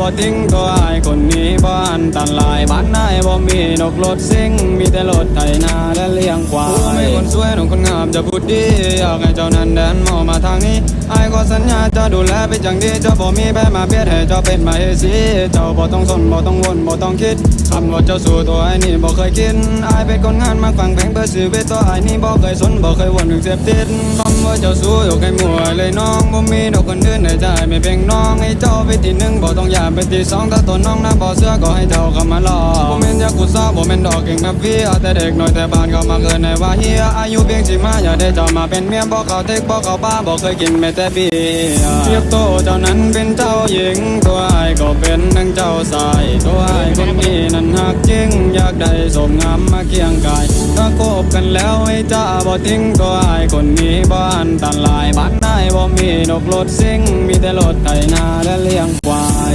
บ่ทิ้งตัวไอ้ายคนนี้บ้านตันลายบ้านนายบ่มีนกรถซิ่งมีแต่รถไถนาและเลี้ยงควาย คนสวยน้องคนงามจะพูดดี อยากให้เจ้านั้นเดินมองมาทางนี้ไอ้ก็สัญญาจะดูแลเป็นอย่างดีเจ้าบ่มีแพ้มาเบียดให้เจ้าเป็นมาเฮสีเจ้าบ่ต้องสนบ่ต้องวนบ่ต้องคิดคำว่าเจ้าสู่ตัวไอ้นี่บ่เคยคิดไอ้เป็นคนงานมาฟังเพลงเพื่อชีวิตตัวไอ้นี่บ่เคยสนบ่เคยวนถึงเสพติดคำว่าเจ้าสู้ยู่ใกล้มัวเลยน้องบ่มีดอกคนอื่นในใจไม่เพียงน้องให้เจ้าไปทีหนึ่งบ่ต้องอยากเป็นที่สองถ้าตัวน้องนะบ่เสื้อก็ให้เจ้าเข้ามาลอบ่แม่นยากุซ่าบ่แม่นดอกเก่งนับเวียแต่เด็กน้อยแต่บ้านก็มาเกินในว่าเฮียอายุเพียงสิมาอย่าได้เจ้ามาเป็นเมียบ่เขาเทคบ่เขาบ้าบ่เคยกินแม้แต่เบียร์เทียบโตเจ้านั้นเป็นเจ้าหญิง ตัวไอ้ก็เป็นทั้งเจ้าชายตัวไอ้คนนี้นั้นหักจริงอยากได้สมงามมาเคียงกายถ้าคบกันแล้วให้จ้าบ่ทิ้งตัวไอ้คนนี้บ่อันตรายบ้านนายบ่มีนกรถซิ่งมีแต่รถไถนาและเลี้ยงควาย